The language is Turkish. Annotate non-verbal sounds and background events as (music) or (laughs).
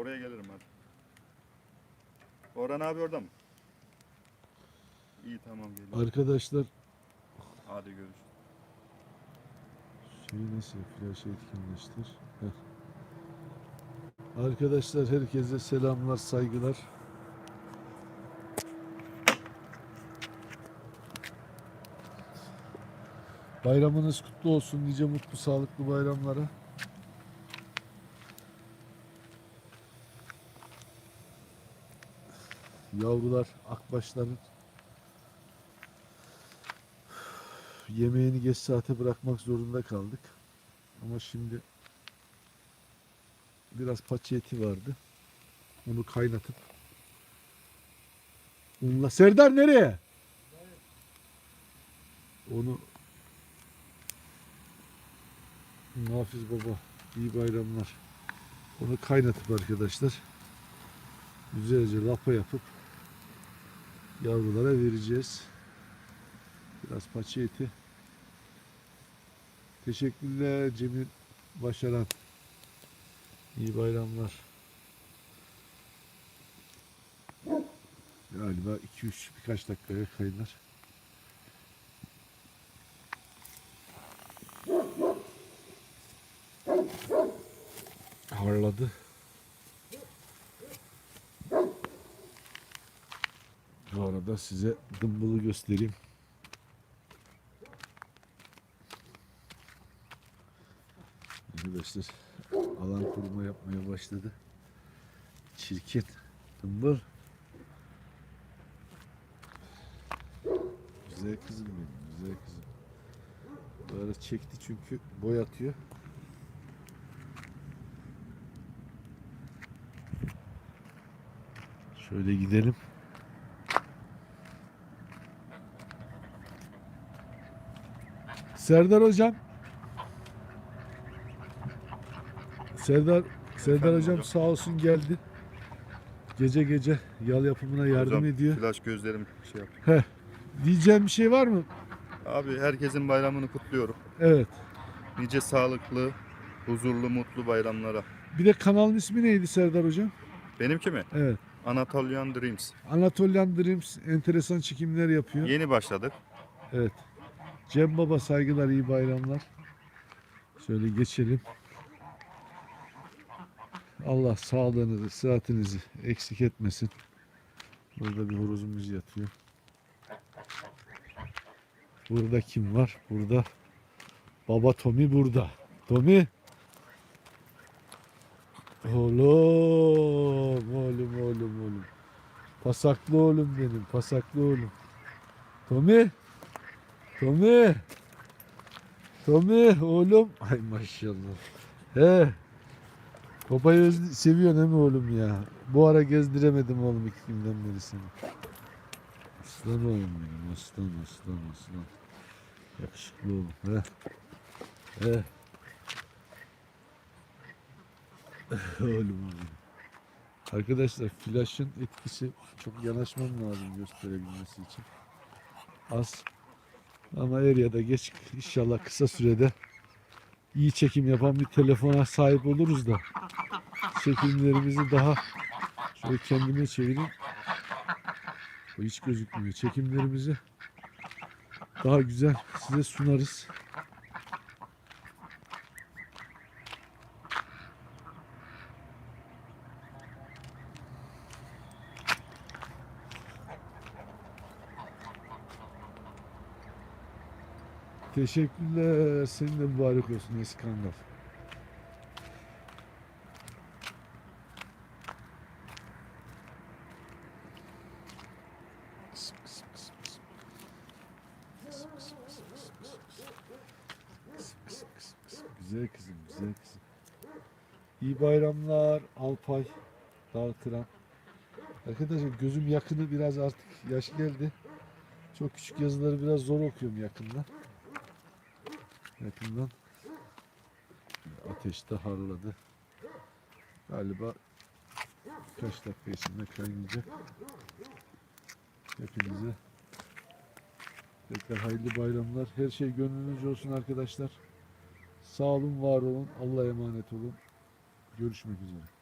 Oraya gelirim hadi. Orhan abi orada mı? İyi tamam geliyorum. Arkadaşlar Hadi görüşürüz. şeyi nasıl flash etkinleştir. Heh. Arkadaşlar herkese selamlar, saygılar. Bayramınız kutlu olsun. Nice mutlu, sağlıklı bayramlara. Yavrular, akbaşların yemeğini geç saate bırakmak zorunda kaldık. Ama şimdi biraz paça eti vardı. Onu kaynatıp unla Serdar nereye? Onu Nafiz baba iyi bayramlar. Onu kaynatıp arkadaşlar güzelce lapa yapıp yavrulara vereceğiz. Biraz paça eti. Teşekkürler Cemil Başaran. İyi bayramlar. Galiba 2-3 birkaç dakikaya kaynar. Harladı. Bu arada size dımbılı göstereyim. Arkadaşlar alan kurma yapmaya başladı. Çirkin. Dımbıl. Güzel kızım benim. Güzel kızım. Bu ara çekti çünkü boy atıyor. Şöyle gidelim. Serdar hocam. Serdar Serdar Efendim hocam hocam. sağ olsun geldi. Gece gece yal yapımına yardım Hocam, ediyor. Flash gözlerim şey yap. Heh. Diyeceğim bir şey var mı? Abi herkesin bayramını kutluyorum. Evet. Nice sağlıklı, huzurlu, mutlu bayramlara. Bir de kanalın ismi neydi Serdar hocam? Benimki mi? Evet. Anatolian Dreams. Anatolian Dreams enteresan çekimler yapıyor. Yeni başladık. Evet. Cem Baba saygılar, iyi bayramlar. Şöyle geçelim. Allah sağlığınızı, sıhhatinizi eksik etmesin. Burada bir horozumuz yatıyor. Burada kim var? Burada Baba Tommy burada. Tommy. Oğlum, oğlum, oğlum, oğlum. Pasaklı oğlum benim, pasaklı oğlum. Tommy. Tommy. Tommy oğlum. Ay maşallah. He. Babayı seviyorsun değil mi oğlum ya? Bu ara gezdiremedim oğlum iki günden beri seni. Aslan oğlum benim. Aslan aslan aslan. Yakışıklı oğlum. He. He. (laughs) oğlum oğlum. Arkadaşlar flaşın etkisi çok yanaşmam lazım gösterebilmesi için. Az ama er ya da geç inşallah kısa sürede iyi çekim yapan bir telefona sahip oluruz da çekimlerimizi daha şöyle kendime çevireyim. O hiç gözükmüyor. Çekimlerimizi daha güzel size sunarız. Teşekkürler. Senin de mübarek olsun İskandar. Güzel kızım, güzel kızım. İyi bayramlar Alpay dağıtıran. Arkadaşlar gözüm yakını biraz artık yaş geldi. Çok küçük yazıları biraz zor okuyorum yakından. Yakından ateşte harladı. Galiba birkaç dakika içinde kaynayacak. Hepinize tekrar hayırlı bayramlar. Her şey gönlünüzce olsun arkadaşlar. Sağ olun, var olun. Allah'a emanet olun. Görüşmek üzere.